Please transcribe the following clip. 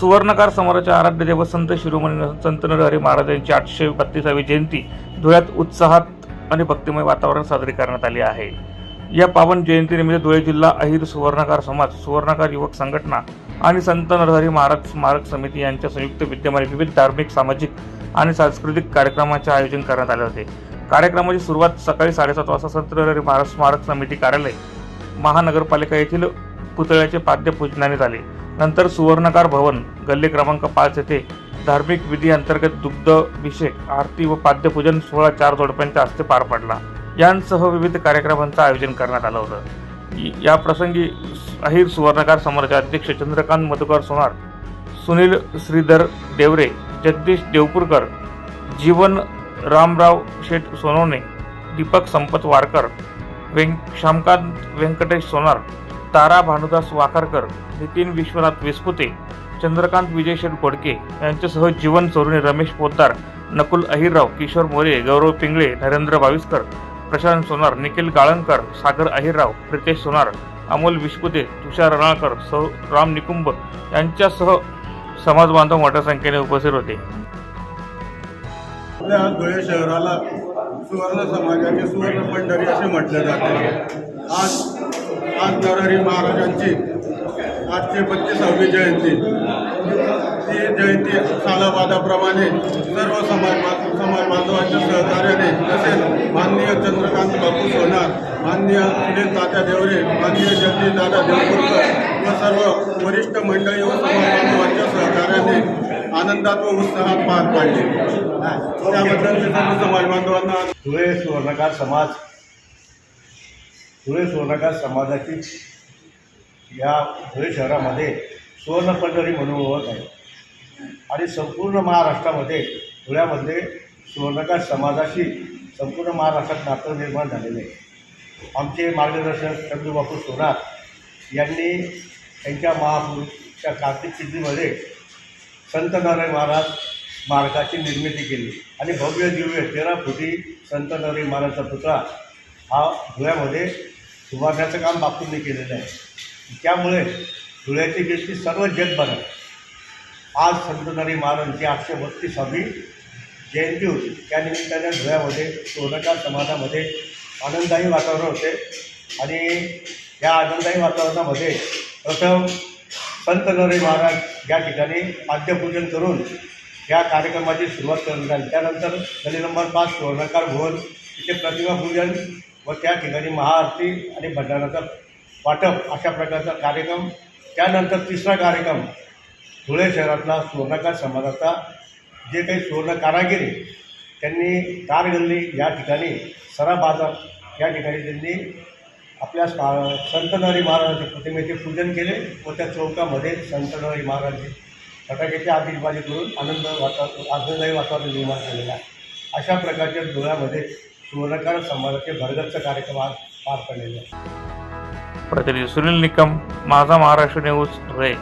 सुवर्णकार समाजाच्या आराध्य देव संत शिरोमणी संत नरहरी महाराज यांची आठशे बत्तीसावी जयंती धुळ्यात उत्साहात आणि भक्तिमय वातावरण साजरी करण्यात आली आहे. या पावन जयंतीनिमित्त धुळे जिल्हा अहिर सुवर्णकार समाज सुवर्णकार युवक संघटना आणि संत नरहरी महाराज स्मारक समिती यांच्या संयुक्त विद्यमाने विविध धार्मिक सामाजिक आणि सांस्कृतिक कार्यक्रमाचे आयोजन करण्यात आले होते. कार्यक्रमाची सुरुवात सकाळी साडेसात वाजता संत नरहरी महाराज स्मारक समिती कार्यालय महानगरपालिका येथील पुतळ्याचे पाद्यपूजनाने झाले. नंतर सुवर्णकार भवन गल्ली क्रमांक पाच येथे धार्मिक विधी अंतर्गत दुग्धाभिषेक आरती व पाद्यपूजन सोहळा चार जोडप्यांच्या हस्ते पार पडला. यांसह विविध कार्यक्रमांचं आयोजन करण्यात आलं होतं. या प्रसंगी अहिर सुवर्णकार समाजाचे अध्यक्ष चंद्रकांत मधुकर सोनार सुनील श्रीधर देवरे जगदीश देवपूरकर जीवन रामराव शेठ सोनवणे दीपक संपत वारकर व्यंक श्यामकांत व्यंकटेश सोनार तारा भानुदास वाकारकर नितीन विश्वनाथ विस्पुते चंद्रकांत विजय शेठ गोडके यांच्यासह जीवन चोरुणे रमेश पोद्दार नकुल अहिरराव किशोर मोरे गौरव पिंगळे नरेंद्र बाविस्कर प्रशांत सोनार निखिल गाळणकर सागर अहिरराव प्रितेश सोनार अमोल विस्पुते तुषार रणाळकर सौ राम निकुंभ यांच्यासह समाज बांधव मोठ्या संख्येने उपस्थित होते. आपल्या धुळे शहराला सुवर्ण समाजाचे सुवर्ण पंढरी असे म्हटले जाते. आज आज नरहरी महाराजांची आठशे बत्तीसावी जयंती. ती जयंती सालाबादाप्रमाणे सर्व समाज समाज बांधवांच्या सहकार्याने तसेच माननीय चंद्रकांत बापू सोनार माननीय सुनील तात्या देवरे माननीय जगदीश दादा देवपूरकर व सर्व वरिष्ठ मंडळी व समाज बांधवांच्या सहकार्याने आनंदात व उत्साहात पार पाडले. त्याबद्दल सर्व समाज बांधवांना धुळे सुवर्णकार समाज धुळे सुवर्णकार समाजाची या धुळे शहरामध्ये सुवर्ण पंढरी म्हणून ओळख आहे. आणि संपूर्ण महाराष्ट्रामध्ये धुळ्यामध्ये सुवर्णकार समाजाशी संपूर्ण महाराष्ट्रात नातं निर्माण झालेले आहे. आमचे मार्गदर्शक चंद्रबापू सोनार यांनी त्यांच्या महापुरुषच्या कार्तिक सिद्धीमध्ये संत नारायण महाराज स्मारकाची निर्मिती केली. आणि भव्य दिव्य तेरा फुटी संत नारायण महाराजचा पुतळा हा धुळ्यामध्ये उभारण्याचं काम बापूंनी केलेलं आहे. त्यामुळे धुळ्याची कीर्ती सर्व जगभरात आज संत नारायण महाराजांची आठशे बत्तीसावी जयंती होती त्यानिमित्ताने धुळ्यामध्ये सोनकार समाजामध्ये आनंददायी वातावरण होते. आणि या आनंददायी वातावरणामध्ये प्रथम संत नरे महाराज या ठिकाणी पाद्यपूजन करून या कार्यक्रमाची सुरुवात करण्यात आली. त्यानंतर गली नंबर पाच सुवर्णकार भवन तिथे प्रतिमा पूजन व त्या ठिकाणी महाआरती आणि भंडाराचं वाटप अशा प्रकारचा कार्यक्रम त्यानंतर तिसरा कार्यक्रम धुळे शहरातला सुवर्णकार समाजाचा जे काही सुवर्ण कारागिरी त्यांनी कारगल्ली या ठिकाणी सरा बाजार या ठिकाणी त्यांनी आपल्या स्मा महाराजांच्या प्रतिमेचे पूजन केले व त्या चौकामध्ये संत महाराजांची फटाक्याची आतिषबाजी करून आनंद वातावरण आनंददायी वातावरण निर्माण केलेलं आहे. अशा प्रकारच्या धुळ्यामध्ये सुवर्णकार समाजाचे भरगच्च कार्यक्रम आज पार पडलेले प्रतिनिधी सुनील निकम माझा महाराष्ट्र न्यूज रे.